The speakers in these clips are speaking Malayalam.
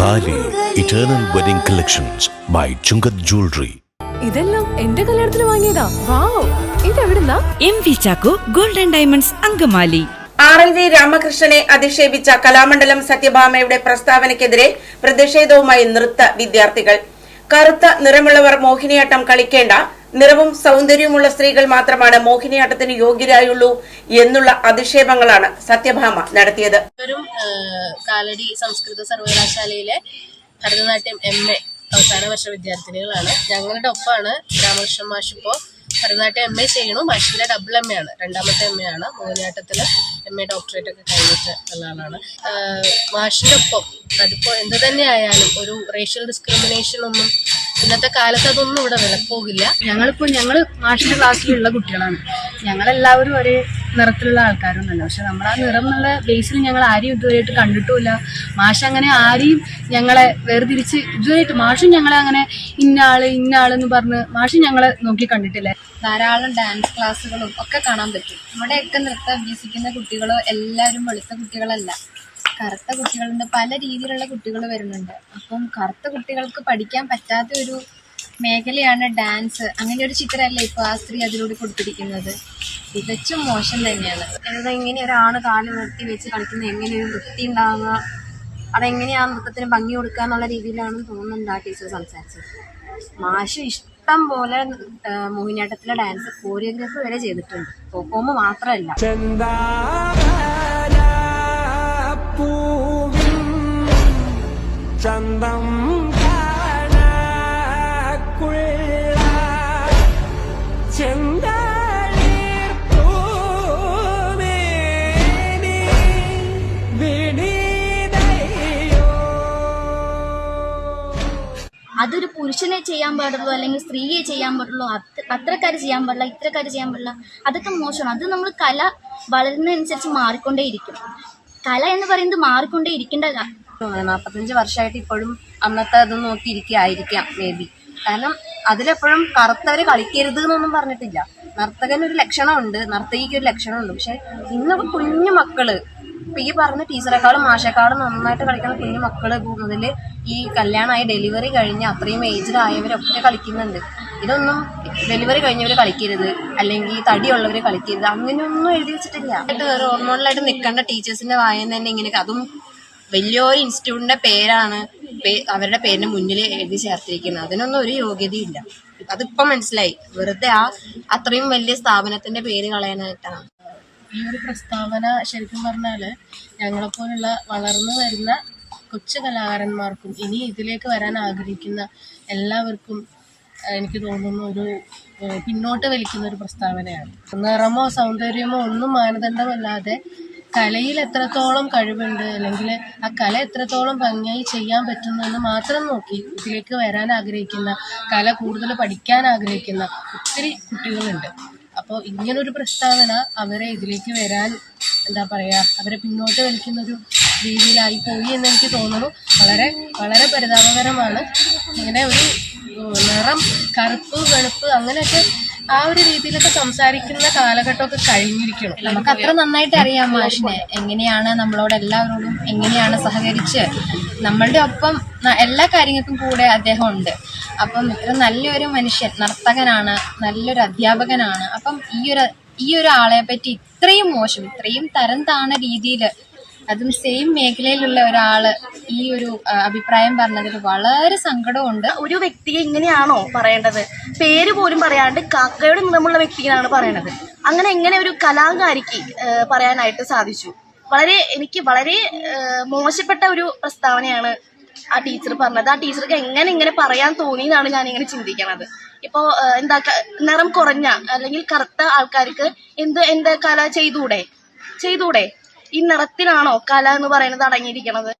Thali eternal wedding collections by Chungath jewellery ഇതെല്ലാം എന്റെ കല്യാണത്തിന് വാങ്ങിയതാ. Wow. ഇതെവിടുന്നാ? M V Chacko golden diamonds Angamaly. R L V രാമകൃഷ്ണനെ അധിക്ഷേപിച്ച കലാമണ്ഡലം സത്യഭാമയുടെ പ്രസ്താവനയ്ക്കെതിരെ പ്രതിഷേധവുമായി നൃത്ത വിദ്യാർത്ഥികൾ. കറുത്ത നിറമുള്ളവർ മോഹിനിയാട്ടം കളിക്കേണ്ട നിറവും സൗന്ദര്യവുമുള്ള സ്ത്രീകൾ മാത്രമാണ് മോഹിനിയാട്ടത്തിന് യോഗ്യരായുള്ളൂ എന്നുള്ള അധിക്ഷേപങ്ങളാണ് സത്യഭാമ നടത്തിയത്. കാലടി സംസ്കൃത സർവകലാശാലയിലെ ഭരതനാട്യം എം എ അവസാന വർഷ വിദ്യാർത്ഥിനികളാണ്. ഞങ്ങളുടെ ഒപ്പമാണ് രാമകൃഷ്ണൻ മാഷിപ്പോ ഭരതനാട്യം എം എ ചെയ്യണു. മാഷിന്റെ ഡബിൾ എം എ ആണ്. രണ്ടാമത്തെ എം എ ആണ്. മോഹിനിയാട്ടത്തിൽ എം എ ഡോക്ടറേറ്റ് ഒക്കെ കഴിഞ്ഞിട്ട് ഉള്ള ആളാണ്. മാഷിന്റെ ഒപ്പം അതിപ്പോ എന്ത് തന്നെ ആയാലും ഒരു റേഷ്യൽ ഡിസ്ക്രിമിനേഷൻ ഒന്നും ഇന്നത്തെ കാലത്ത് അതൊന്നും ഇവിടെ വിലപ്പോകില്ല ഞങ്ങളിപ്പോൾ ഞങ്ങൾ മാഷിന്റെ ക്ലാസ്സിലുള്ള കുട്ടികളാണ്. ഞങ്ങളെല്ലാവരും ഒരേ നിറത്തിലുള്ള ആൾക്കാരൊന്നുമല്ല. പക്ഷെ നമ്മൾ ആ നിറം എന്നുള്ള ബേസിൽ ഞങ്ങൾ ആരെയും ഇതുവരെയായിട്ട് കണ്ടിട്ടുമില്ല. മാഷ് അങ്ങനെ ആരെയും ഞങ്ങളെ വേർതിരിച്ച് ഇതുവരെയായിട്ട് മാഷും ഞങ്ങളെ അങ്ങനെ ഇന്നാൾ ആൾ ഇന്ന ആളെന്ന് പറഞ്ഞ് മാഷും ഞങ്ങളെ നോക്കി കണ്ടിട്ടില്ല. ധാരാളം ഡാൻസ് ക്ലാസ്സുകളും ഒക്കെ കാണാൻ പറ്റും. നമ്മുടെയൊക്കെ നൃത്തം അഭ്യസിക്കുന്ന കുട്ടികളോ എല്ലാവരും വെളുത്ത കുട്ടികളല്ല. കറുത്ത കുട്ടികളുണ്ട്. പല രീതിയിലുള്ള കുട്ടികൾ വരുന്നുണ്ട്. അപ്പം കറുത്ത കുട്ടികൾക്ക് പഠിക്കാൻ പറ്റാത്ത ഒരു മേഖലയാണ് ഡാൻസ്. അങ്ങനെ ഒരു ചിത്രമല്ലേ ഇപ്പോൾ ആ സ്ത്രീ അതിലൂടെ കൊടുത്തിരിക്കുന്നത്? തികച്ചും മോശം തന്നെയാണ്. എങ്ങനെ ഒരാണ് കാൽ നിർത്തി വെച്ച് കളിക്കുന്നത് എങ്ങനെ ഒരു വൃത്തി ഉണ്ടാവുക അതെങ്ങനെയാ നൃത്തത്തിന് ഭംഗി കൊടുക്കുക എന്നുള്ള രീതിയിലാണ് തോന്നുന്നുണ്ട് ആ ടീച്ചർ സംസാരിച്ചത്. മാഷ് ഇഷ്ടം പോലെ മോഹിനിയാട്ടത്തിലെ ഡാൻസ് കോറിയോഗ്രാഫി വരെ ചെയ്തിട്ടുണ്ട്. പെർഫോം മാത്രമല്ല. ചന്തം പൂമേനി വിനീതയോ അതൊരു പുരുഷനെ ചെയ്യാൻ പാടുള്ളൂ അല്ലെങ്കിൽ സ്ത്രീയെ ചെയ്യാൻ പാടുള്ളൂ അത്രക്കാര് ചെയ്യാൻ പാടില്ല ഇത്രക്കാർ ചെയ്യാൻ പാടില്ല. അതൊക്കെ മോശമാണ്. അത് നമ്മൾ കല വളരുന്നതനുസരിച്ച് മാറിക്കൊണ്ടേയിരിക്കും. കല എന്ന് പറയുന്നത് മാറിക്കൊണ്ടേ ഇരിക്കേണ്ടതാണ് നാൽപ്പത്തഞ്ച് വർഷമായിട്ട് ഇപ്പോഴും അന്നത്തെ അത് നോക്കി ഇരിക്കുകയായിരിക്കാം മേ ബി കാരണം അതിലെപ്പോഴും കറുത്തവര് കളിക്കരുത് എന്നൊന്നും പറഞ്ഞിട്ടില്ല. നർത്തകനൊരു ലക്ഷണമുണ്ട് നർത്തകിക്ക് ഒരു ലക്ഷണമുണ്ട്. പക്ഷെ ഇന്നൊക്കെ കുഞ്ഞു മക്കൾ ഇപ്പൊ ഈ പറഞ്ഞ ടീച്ചറെക്കാളും മാഷേക്കാളും നന്നായിട്ട് കളിക്കുന്ന കുഞ്ഞു മക്കൾ മുതൽ ഈ കല്യാണമായി ഡെലിവറി കഴിഞ്ഞ് അത്രയും ഏജിലായവരൊക്കെ കളിക്കുന്നുണ്ട്. ഇതൊന്നും ഡെലിവറി കഴിഞ്ഞവർ കളിക്കരുത്. അല്ലെങ്കിൽ തടിയുള്ളവർ കളിക്കരുത്. അങ്ങനെയൊന്നും എഴുതി വെച്ചിട്ടില്ല. ആയിട്ട് വേറെ ഹോർമോണലായിട്ട് നിൽക്കേണ്ട ടീച്ചേഴ്സിന്റെ വായന തന്നെ ഇങ്ങനെ അതും വലിയൊരു ഇൻസ്റ്റിറ്റ്യൂട്ടിന്റെ പേരാണ് അവരുടെ പേരിന് മുന്നിൽ എഴുതി ചേർത്തിരിക്കുന്നത്. അതിനൊന്നും ഒരു യോഗ്യതയില്ല. അതിപ്പോ മനസ്സിലായി. വെറുതെ ആ അത്രയും വലിയ സ്ഥാപനത്തിന്റെ പേര് കളയാനായിട്ടാണ്. ഈ ഒരു പ്രസ്താവന ശരിക്കും പറഞ്ഞാൽ ഞങ്ങളെപ്പോലുള്ള വളർന്നു വരുന്ന കൊച്ചു കലാകാരന്മാർക്കും ഇനി ഇതിലേക്ക് വരാൻ ആഗ്രഹിക്കുന്ന എല്ലാവർക്കും എനിക്ക് തോന്നുന്നു ഒരു പിന്നോട്ട് വലിക്കുന്ന ഒരു പ്രസ്താവനയാണ്. നിറമോ സൗന്ദര്യമോ ഒന്നും മാനദണ്ഡമല്ലാതെ കലയിൽ എത്രത്തോളം കഴിവുണ്ട് അല്ലെങ്കിൽ ആ കല എത്രത്തോളം ഭംഗിയായി ചെയ്യാൻ പറ്റുന്നെന്ന് മാത്രം നോക്കി ഇതിലേക്ക് വരാൻ ആഗ്രഹിക്കുന്ന കല കൂടുതൽ പഠിക്കാൻ ആഗ്രഹിക്കുന്ന ഒത്തിരി കുട്ടികളുണ്ട്. അപ്പോൾ ഇങ്ങനൊരു പ്രസ്താവന അവരെ ഇതിലേക്ക് വരാൻ എന്താ പറയുക അവരെ പിന്നോട്ട് വലിക്കുന്ന ഒരു രീതിയിലായി പോയി എന്ന് എനിക്ക് തോന്നുന്നു. വളരെ വളരെ പരിതാപകരമാണ്. ഇങ്ങനെ ഒരു നിറം കറുപ്പ് വെളുപ്പ് അങ്ങനെയൊക്കെ ആ ഒരു രീതിയിലൊക്കെ സംസാരിക്കുന്ന കാലഘട്ടമൊക്കെ കഴിഞ്ഞിരിക്കണം. നമുക്ക് അത്ര നന്നായിട്ട് അറിയാം മാഷിനെ. എങ്ങനെയാണ് നമ്മളോട് എല്ലാവരോടും എങ്ങനെയാണ് സഹകരിച്ച് നമ്മളുടെ ഒപ്പം എല്ലാ കാര്യങ്ങൾക്കും കൂടെ അദ്ദേഹം ഉണ്ട്. അപ്പം ഇത്ര നല്ലൊരു മനുഷ്യൻ നർത്തകനാണ് നല്ലൊരു അധ്യാപകനാണ്. അപ്പം ഈ ഒരു ഈ ഒരാളെ പറ്റി ഇത്രയും മോശം ഇത്രയും തരം താണ രീതിയിൽ അതും സെയിം മേഖലയിലുള്ള ഒരാൾ ഈ ഒരു അഭിപ്രായം പറഞ്ഞതിൽ വളരെ സങ്കടമുണ്ട് ഒരു വ്യക്തിയെ ഇങ്ങനെയാണോ പറയേണ്ടത്? പേര് പോലും പറയാണ്ട് കാക്കയുടെ നിറമുള്ള വ്യക്തിയാണ് പറയണത്. അങ്ങനെ എങ്ങനെ ഒരു കലാകാരിക്ക് പറയാനായിട്ട് സാധിച്ചു? വളരെ എനിക്ക് വളരെ മോശപ്പെട്ട ഒരു പ്രസ്താവനയാണ് ആ ടീച്ചർ പറഞ്ഞത്. ആ ടീച്ചർക്ക് എങ്ങനെ ഇങ്ങനെ പറയാൻ തോന്നി എന്നാണ് ഞാൻ ഇങ്ങനെ ചിന്തിക്കണത്. ഇപ്പോ എന്താ നിറം കുറഞ്ഞ അല്ലെങ്കിൽ കറുത്ത ആൾക്കാർക്ക് എന്ത് എന്താ കല ചെയ്തൂടെ? ചെയ്തൂടെ? ഈ നിറത്തിലാണോ കല എന്ന് പറയുന്നത് അടങ്ങിയിരിക്കുന്നത്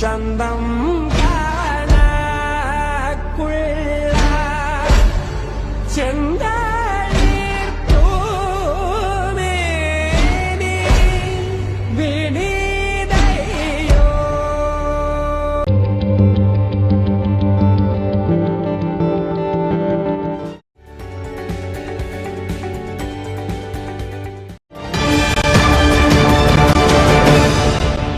ചന്തം ചെന്താ